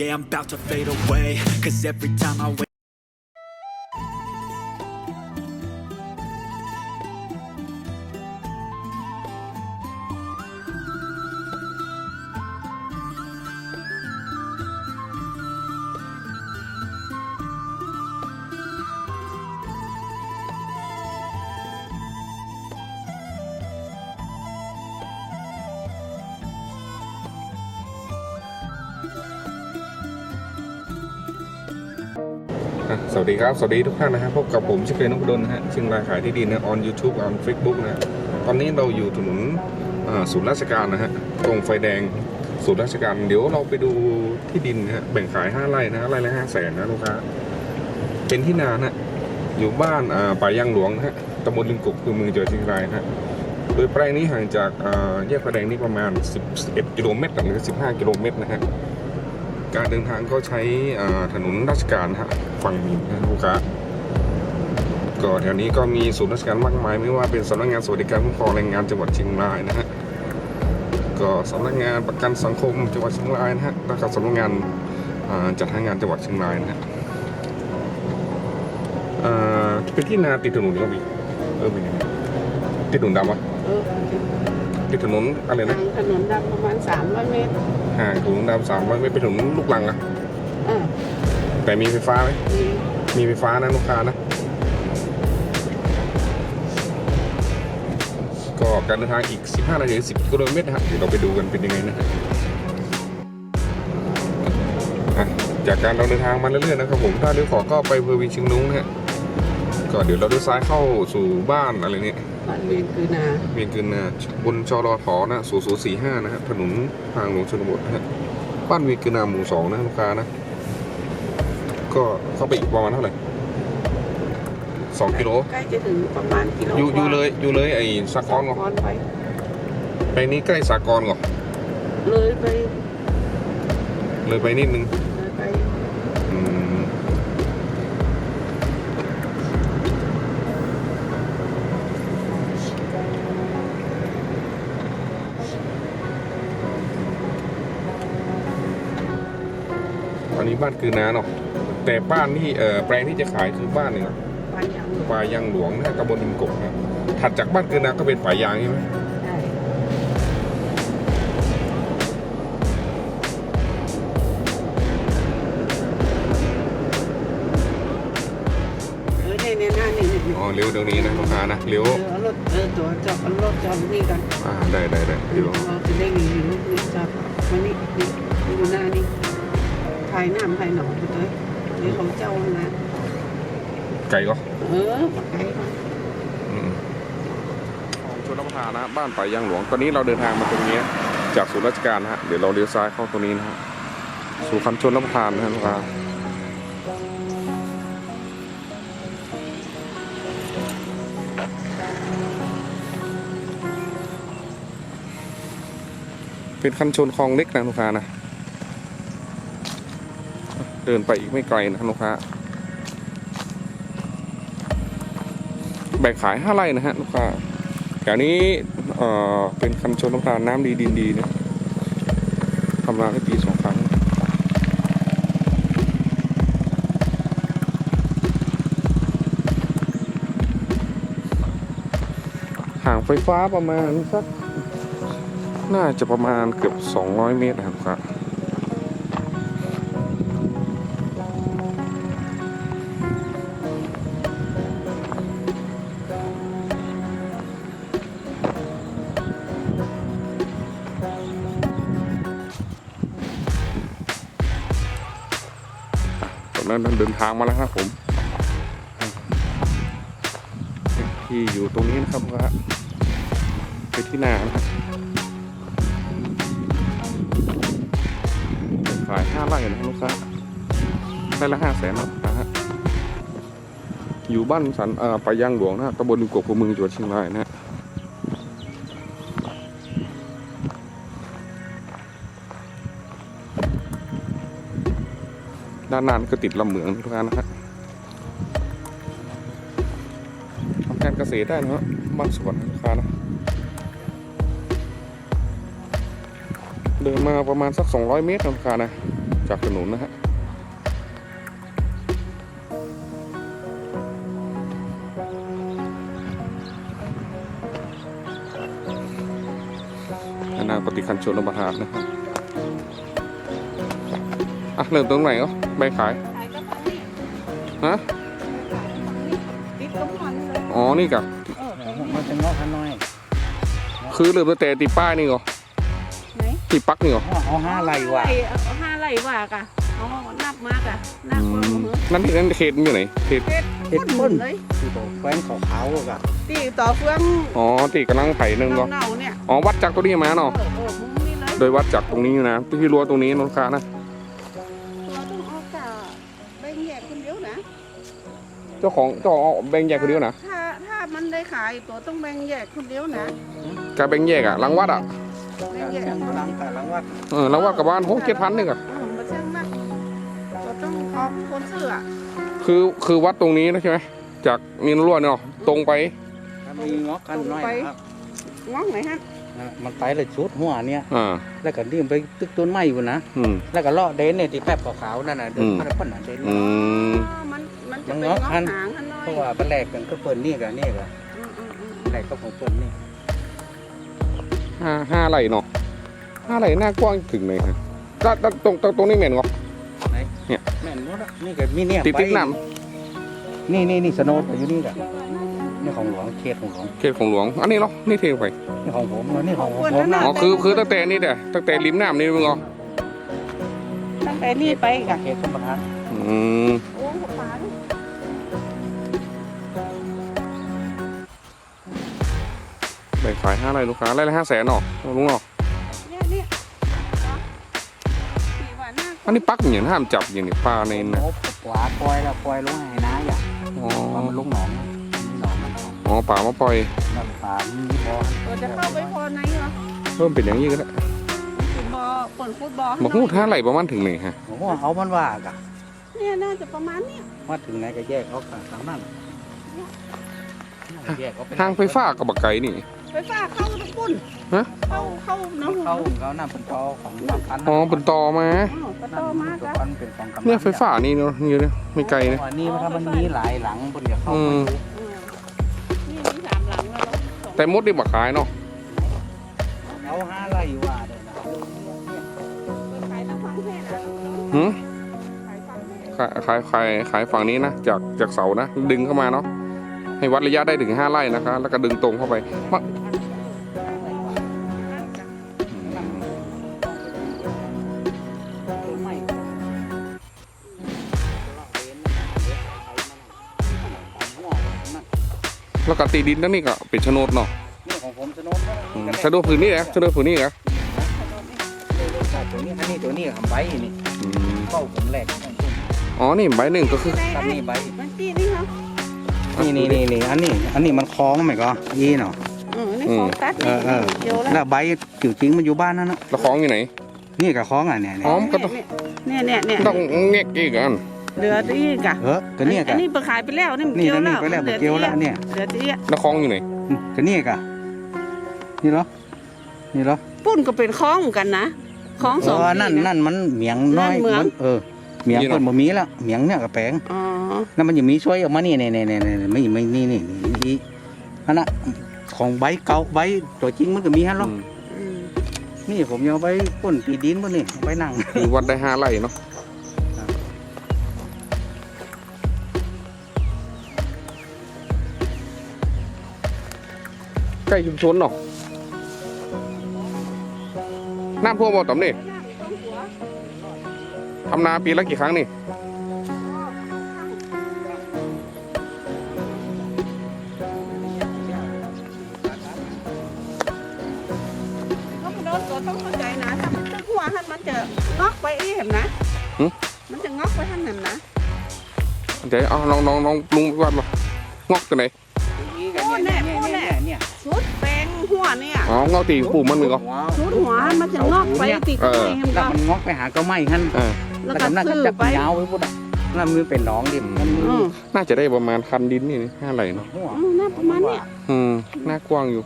Yeah, I'm about to fade away. Cause every time I wake สวัสดีครับ สวัสดีทุกท่านนะครับพบกับผมชิคเกนนพดลนะฮะชิงรายขายที่ดินนะออน YouTube ออน Facebook นะฮะตอนนี้เราอยู่ถนนศูนย์ราชการนะฮะตรงไฟแดงศูนย์ราชการ เดี๋ยวเราไปดูที่ดินนะฮะแบ่งขาย 5 ไร่นะไร่ละ5แสนนะลูกค้าเป็นที่นานะฮะอยู่บ้านอ่าป่ายางหลวงนะฮะตำบลลิมกกคือเมืองจังหวัดเชียงรายนะฮะโดยแปลงนี้ห่างจากแยกไฟแดงนี่ประมาณ 11 กิโลเมตรหรือ15 กิโลเมตรนะฮะ การเดินทางก็ใช้อ่าถนนราชการฮะฝั่งนี้นะลูกค้าก็แถวนี้ก็มีศูนย์ราชการมากมาย ไม่ว่าเป็นสำนักงานสวัสดิการคุ้มครองแรงงานจังหวัดเชียงรายนะฮะก็สำนักงานประกันสังคมจังหวัดเชียงรายนะฮะแล้วก็สำนักงานอ่าจัดหางานจังหวัดเชียงรายนะฮะอ่าเป็นที่นาติดถนนก็มีเออเป็นยังไงติดถนนดำวะเออติดถนนอะไรทานะงถนนดำประมาณ300เมตรห่างถนนดำสามร้อยไม่เป็นถนนลูกลังอะอ่าแต่มีไฟฟ้าไหมมีมีไฟฟ้านะลูกค้านะ ก็การเดินทางอีก 15 นาที10กิโลเมตรนะฮะเดี๋ยวเราไปดูกันเป็นยังไงนะฮะอะจากการเราเดินทางมาเรื่อยๆนะครับผมถ้าเลี้ยวขอก็ไปอำเพอวิเชียงนุ้งนะฮะ ก็เดี๋ยวเราเลี้ยวซ้ายเข้าสู่บ้านอะไรเนี่ยบ้านเวียนคือนาเวียงกินนะบนชรอถอนะศูนย์ศูนย์สี่ห้านะฮะถนนทางหลวงชนบทนะฮะบ้านเวียงกินนาหมู่สองนะลูกค้านะ ก็เข้าไปอีกประมาณเท่าไหร่สองกิโลใกล้จะถึงประมาณกิโลอยู่อยู่กว่าเลยอยู่เลยไอ้สากรเหรอสากรไปไปนี้ใกล้สากรเหรอเลยไป เลยไปนิดนึง นนี้บ้านคือนาเนาะแต่บ้านที่เอ่อแปลงที่จะขายคือบ้านหนึ่งอะบ้านยางหลวงป่ายางหลวงนะตำบลริมกกนะถัดจากบ้านคือนาก็เป็นป่ายางใช่ไหมใช่เออเนี่ยเนี่ยหน้านี่นี่นี่อ๋อเลี้ยวตรงนี้นะลูกค้านะเลี้ยวเออเอารถเออตัวจอดเอารถจอดนี่กันอ่าได้ได้ได้เดี๋ยวเราจะได้มีอยู่นี่จอดมานี่นี่อยู่หน้านี่ ถ่ายน้ำถ่ายหนองไปเลยเดี๋ยวของเจ้านะไกลก็เออปากไก่ก่อนอืมของชนรับประทานนะบ้านป่ายางหลวง ตอนนี้เราเดินทางมาตรงนี้ จากศูนย์ราชการนะฮะ เดี๋ยวเราเลี้ยวซ้ายเข้าตรงนี้นะฮะ สู่คันชนรับประทานนะฮะลูกค้าเป็นคันชนคลองเล็กนะลูกค้านะเดินไปอีกไม่ไกลนะลูกค้าแบ่งขายห้าไร่นะฮะลูกค้าแถวนี้เอ่อเป็นคันชนน้ำตาลน้ำดีดินดีนะทำนาได้ปีสองครั้งห่างไฟฟ้าประมาณสักน่าจะประมาณเกือบ 200 เมตรนะครับ เดินทางมาแล้วครับผม ที่อยู่ตรงนี้นะครับว่าไปที่นาขายห้าไร่นะลูกค้าไร่ละห้าแสนนะฮะอยู่บ้านสันป่าย่างหลวงนะตำบลดุกบพเมืองจังหวัดเชียงรายนะฮะานนานก็ติดลำเหมืองทุกท่านนะฮะทำการเกษตรได้นะฮะบ้านสวนนะลูกค้านะเดินมาประมาณสัก 200 เมตรนะลูกค้านะจากถนนนะฮะนางปฏิคันชนประทานนะครับ เริ่มตรงไหนก็ใบขายขายกระเพรานี่ฮะติดกระเพรานี่เลยอ๋อนี่กะเออมันจะงอกขน้อยคือเริ่มตั้งแต่ตีป้ายนี่เหรอไหนตีปักนี่เหรอเอาห้าไรว่ะเอาห้าไร่ว่ากะเอานับมากะนับอืมามเหอะนั่นนั่นเขตมันอยู่ไหนเขตเฮ็ดเฮ็ดหมุพ่นนเลยคือบอกแฟนขาวๆกับตีต่อเฟืองอ๋อตีกำลังไผ่หนึ่งก็เน่าๆเนี่ยอ๋อวัดจากตัวนี้มาเนาะเออเออมุมนี้เลย โดยวัดจากตรงนี้นะที่รั้วตรงนี้นะลูกค้านะ กคนเดียวนะเจ้าของเจ้าของแบ่งแยกคนเดียวนะถ้าถ้ามันได้ขายตัวต้องแบ่งแยกคนเดียวนะการแบ่งแยกอะหลังวัดอะแบ่งแยกหลังกับหลังวัดเออหลังวัดกับบ้านหกเจ็ดพันนึงอะอืมมาเช่างนักเราต้องเอาคนซื้ออะคือคือวัดตรงนี้นะใช่ไหมจากมีรั้วเนาะตรงไป มีงอกขน้อยนะครับ ง้องไหนฮะ อะมันไปเลยชุดหัวเนี่ยอ่า แล้วก็ดิ่มไปตึกต้นไม้อยู่นะอืม แล้วก็เลาะเดนเนี่ยที่แป๊บขาวๆนั่นน่ะเดินอืมมาแล้วพ่นน่ะเดน อืม อ๋อมันมันจะมันเป็นง้ง้อองคันหางกันหน่อยเพราะว่าปลาแหลกกันก็เปิดนี่กับนี่กับอืมอืมอืมแหลกก็ของเปิดนี่ห้าห้าไหลเนาะห้าไหลหน้ากว้างถึงไหนฮะก็ก็ตรงตรงตรงนี้เหม็นเหรอ แม่นหมดอะนี่ก็มีเนี่ยติดติดใบน้นี่นี่นี่สโนดอยู่นี่กับ นี่ของหลวงเขตของหลวงำเขตของหลวง อันนี้เหรอนี่เทไปนี่ของผมนี่ของผมนะอ๋อคือคือตั้งแต่นี่เด้อตั้งแต่ริมน้ำนี่มึงเหรอตั้งแต่นี่ไปกะเขตสมบัติอืมโอ้โหปลาดิไปขายห้าไหลลูกค้าไร่ละห้าแสนเนาะลุงเนาะเนี่ยเนี่ยสี่วันหน้าอันนี้ปักอย่างห้ามจับอย่างนี้ปลาในนะโอ้ปลาปล่อยแล้วปล่อยลงให้นะอย่าอ๋อปลามันลงหนองนะนี่หนองมัน อ๋อปลามาปล่อยน้ำปลามันพอตัวจะเข้าไปพอไหนเหรอเพิ่มเป็นอย่างนี้ก็ได้ฟุตบอลเปิดฟุตบอลบอกหูห้าไหลประมาณถึงไหนฮะผมว่าเอามันว่ากะเนี่ยน่าจะประมาณเนี้ยว่าถึงไหนก็แยกเอากะทางนั้นแยกเอาปทางไฟฟ้ากับบักไก่นี่ ไฟฟ้าเข้าตะปุ่นฮะเข้าเข้าน้ำเขาเขาน้ำเป็นตอของน้ำพันอ๋อเป็นตอมาอ๋อปะโตมากตัวอะพันเป็นของกำนันเนี่ยไฟฟ้านี่เนาะนี่เนี่ยไม่ไกลนะอันนี้ถ้ามันมีหลายหลังบนจะเข้าอืไป แล้วเนอะสองแต่มดนี่บักขายเนาะเอาห้าไร่ว่าเลยนะขายทั้งฝั่งแค่นะหืมขายฝั่งแค่ขายขายขายขายฝั่งนี้นะจากจากเสานะ ดึงเข้ามาเนาะให้วัดระยะได้ถึงห้าไร่นะคะ แล้วก็ดึงตรงเข้าไป ก็ตีดินนั่นนี่ก็เป็นโฉนดเนาะนี่ของผมสนุนอืมโฉนดพื้นนี่นะโฉนดพื้นนี่นะตัวนี้อันนี้ตัวนี้ทำใบนี่อืมเข้าผมแหลกอ๋อนี่ใบหนึ่งก็คือทำนี่ใบมันตีนี่เหรอนี่นี่นี่นี่อันนี้ อันนี้มันคล้องไหมก็ยี่เนาะเออนี่ของตัดเออเออเดี๋ยวแล้วแล้วใบจิ๋วจริงมันอยู่บ้านนั่นนะแล้วของอยู่ไหนนี่กับคล้องอะเนี่ยเนี่ยอ๋อมันก็ต้องเนี่ยเนี่ยเนี่ยต้องแงกอีกอัน เหลือตีกะเออก็เนี่ยอักะนนี้ไปขายไปแล้วนี่มันนี่เกี่ยวนี่แล้วไปแล้วเกี่ยวแล้วเนี่ย เหลือตีแล้วของอยู่ไหนอืมก็เนี่ยกะนี่เหรอนี่เหรอปุ้นก็เป็นคล้องเหมือนกันนะคล้องสองเออนั่นที่ะนั่นมันเหมียงน้อยนั่นเหมืองมันเออเหมียงเปิดบ่มีแล้วเหมียงเนี่ยกับแปลงอ๋อแล้วมันยังมีช่วยออกมานี่นี่นี่นี่นี่ไม่ไม่นี่นี่นี่อันน่ะของใบเก่าใบตัวจริงมันก็มีฮะหรออืมอืมนี่ผมยังเอาไปพ่นตีดินบ่นี่เอาไปนั่ง คือวัดได้ห้าไร่เนาะ ใกล้ชุมชนเนาะน้ำท่วมบ่ต่ำนี่ทำนาปีละกี่ครั้งนี่เขาไปโดนตัวต้องเข้าใจนะถ้ามันตึกหัววหันมันจะงอกไปเองนะหึมันจะงอกไปหันนั่นนะเดี๋ยวเอาลองลองลองปรุงก่อนมางอกตัวไหนโอ้แน่ วเนี่ยอ๋องอกตีปลูกมันมือก็ ชุดหัวมันจะงอกไปติดเออไปมันแล้วก็มันงอกไปหาก็ไม่หันอ่าแล้วแล้วก็ก็น่าจะซื้อจับไป ยาวไว้พุ่นอะแล้วมันเป็นหนองดิมันมีอืมน่าจะได้ประมาณคันดินนี่ห้าไหลเนาะหัวอืมน่าประมาณเนี่ยอืมน่ากว้างอยู่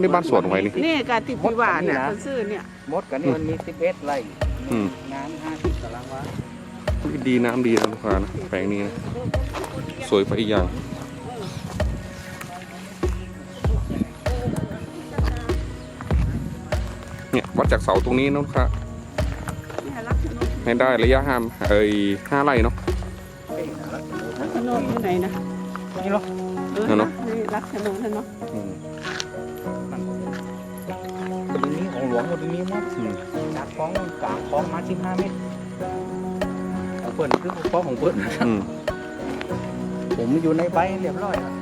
นี่บ้านสวนไว้นี่ นี่กาติพิวาเนี่ยคนซื้อเนี่ยมดกันนี่มันมี11ไร่อืมงาน50ตารางวา ดีน้ำดีนะลูกค้านะแปลงนี้นะสวยไปอีกอย่าง เนี่ยวัดจากเสาตรงนี้นะลูกค้าเนี่ยรักชนกให้ได้ระยะห้ามเอ้ยห้าไร่เนาะรักชนกอยู่ไหนนะนี่เหรอเออเอาเนอะนี่รักชนกนั่นเนาะอืมตรงนี้ของหลวงตรงนี้มั้งอืมจากคลองกลางคลองมา15เมตรของเพิ่นคือคลองของเพิ่นอืมผมอยู่ในใบเรียบร้อยแล้ว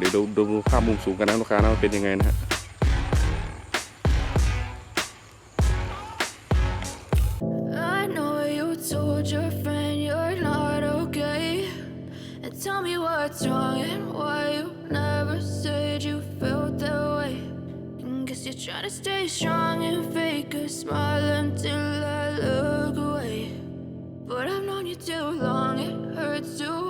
เดี๋ยวดูดูดูภาพมุมสูงกันนะลูกค้านะว่าเป็นยังไงนะฮะ I know you told your friend you're not okay. And tell me what's wrong and why you never said you felt that way. And guess you're trying to stay strong and fake a smile until I look away. But I've known you too long, it hurts to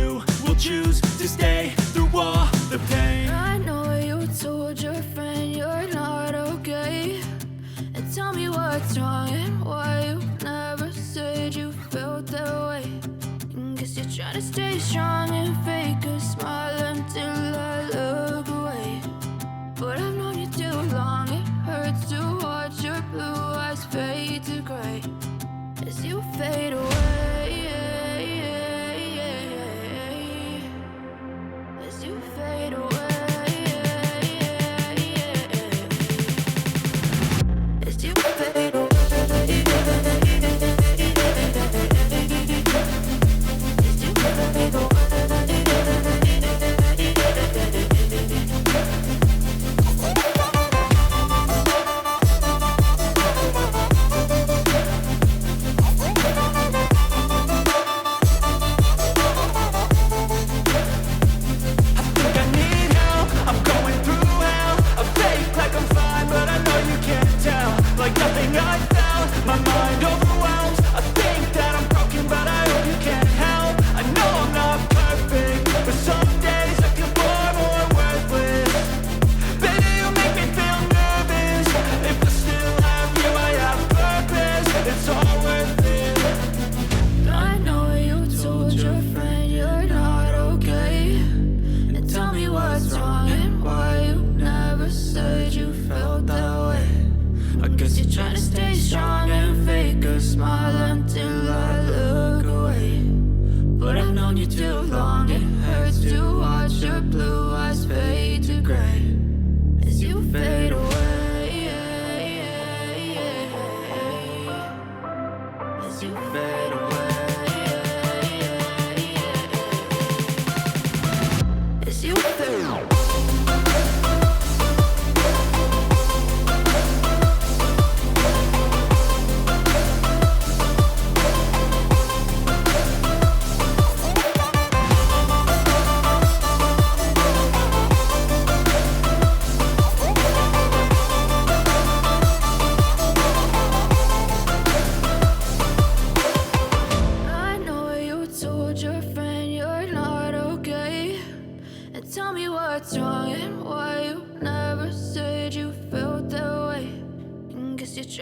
choose It's your favorite.